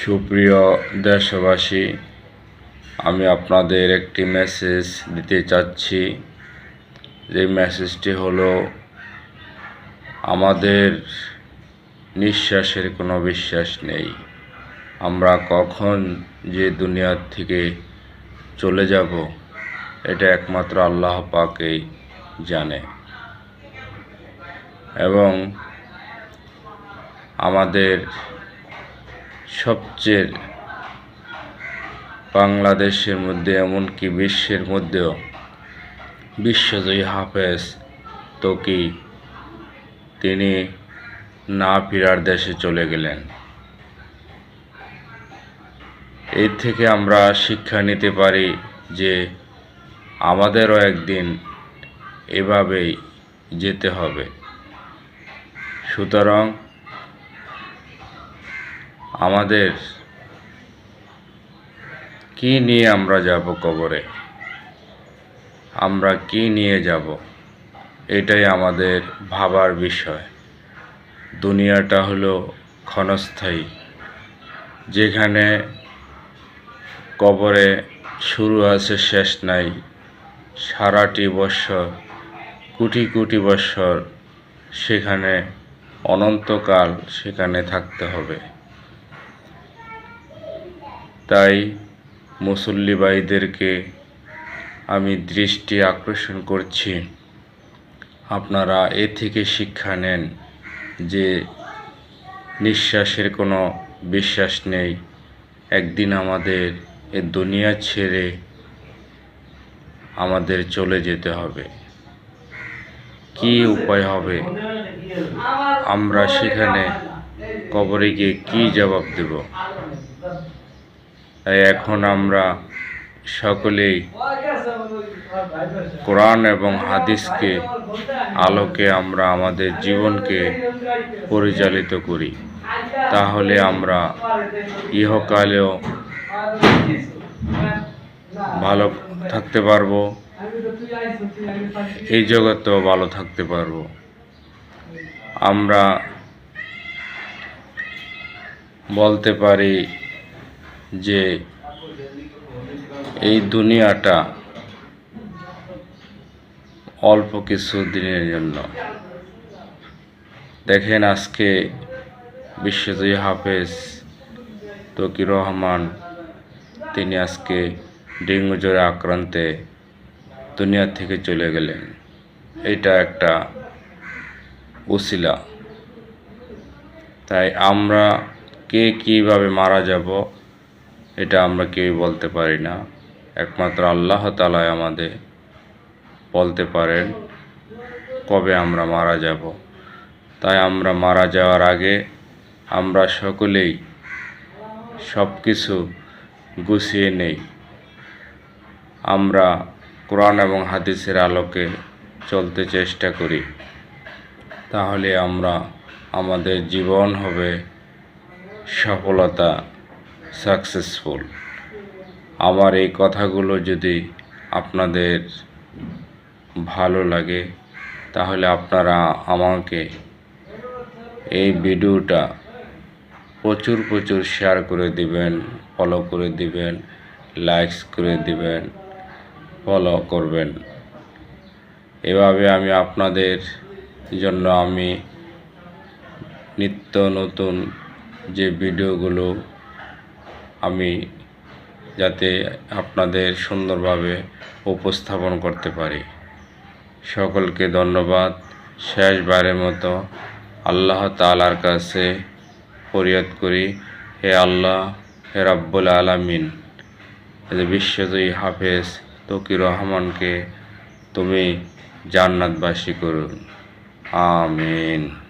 সুপ্রিয় দেশবাসী, আমি আপনাদের একটি মেসেজ দিতে চাচ্ছি। যে মেসেজটি হলো, আমাদের নিঃশ্বাসের কোনো বিশ্বাস নেই। আমরা কখন যে দুনিয়ার থেকে চলে যাব, এটা একমাত্র আল্লাহ পাকেই জানে। এবং আমাদের সবচেয়ে বাংলাদেশের মধ্যে, এমনকি বিশ্বের মধ্যেও বিশ্বজয়ী হাফেজ তোকি তিনি না ফেরার দেশে চলে গেলেন। এর থেকে আমরা শিক্ষা নিতে পারি যে আমাদেরও একদিন এভাবেই যেতে হবে। সুতরাং আমাদের কি নিয়ে আমরা যাব কবরে? আমরা কি নিয়ে যাব? এটাই আমাদের ভাবার বিষয়। দুনিয়াটা হলো ক্ষণস্থায়ী। যেখানে কবরে শুরু আছে, শেষ নাই। সারাটি বৎসর, কোটি কোটি বৎসর সেখানে অনন্তকাল সেখানে থাকতে হবে। তাই মুসল্লি ভাইদেরকে আমি দৃষ্টি আকর্ষণ করছি। আপনারা এ থেকে শিক্ষা নেন যে নিঃশ্বাসের কোনো বিশ্বাস নেই। একদিন আমাদের এ দুনিয়া ছেড়ে আমাদের চলে যেতে হবে। কি উপায় হবে? আমরা সেখানে কবরে গিয়ে কি জবাব দেব? তাই এখন আমরা সকলেই কোরআন এবং হাদিসকে আলোকে আমরা আমাদের জীবনকে পরিচালিত করি। তাহলে আমরা ইহকালেও ভালো থাকতে পারব। এই জগতেও ভালো থাকতে পারব। আমরা বলতে পারি যে এই দুনিয়াটা অল্প কিছু দিনের জন্য। দেখেন আজকে বিশ্বজয়ী হাফেজ তকির রহমান, তিনি আজকে ডেঙ্গু জ্বরে আক্রান্তে দুনিয়া থেকে চলে গেলেন। এটা একটা উসিলা। তাই আমরা কে কীভাবে মারা যাব এটা আমরা কেউই বলতে পারি না। একমাত্র আল্লাহ তালাই আমাদের বলতে পারেন কবে আমরা মারা যাব। তাই আমরা মারা যাওয়ার আগে আমরা সকলেই সব কিছু গুছিয়ে নেই। আমরা কোরআন এবং হাদিসের আলোকে চলতে চেষ্টা করি। তাহলে আমরা আমাদের জীবন হবে সফলতা সাকসেসফুল আমার এই কথাগুলো যদি আপনাদের ভালো লাগে, তাহলে আপনারা আমাকে এই ভিডিওটা প্রচুর প্রচুর শেয়ার করে দিবেন ফলো করে দিবেন লাইকস করে দিবেন ফলো করবেন। এভাবে আমি আপনাদের জন্য আমি নিত্য নতুন যে ভিডিওগুলো আমি যাতে আপনাদের সুন্দরভাবে উপস্থাপন করতে পারি। সকলকে ধন্যবাদ। শেষবারের মতো আল্লাহ তালার কাছে ফরিয়াদ করি, হে আল্লাহ, হে রাব্বুল আলামিন বিশ্বজয়ী হাফেজ তকির রহমানকে তুমি জান্নাতবাসী করুন। আমিন।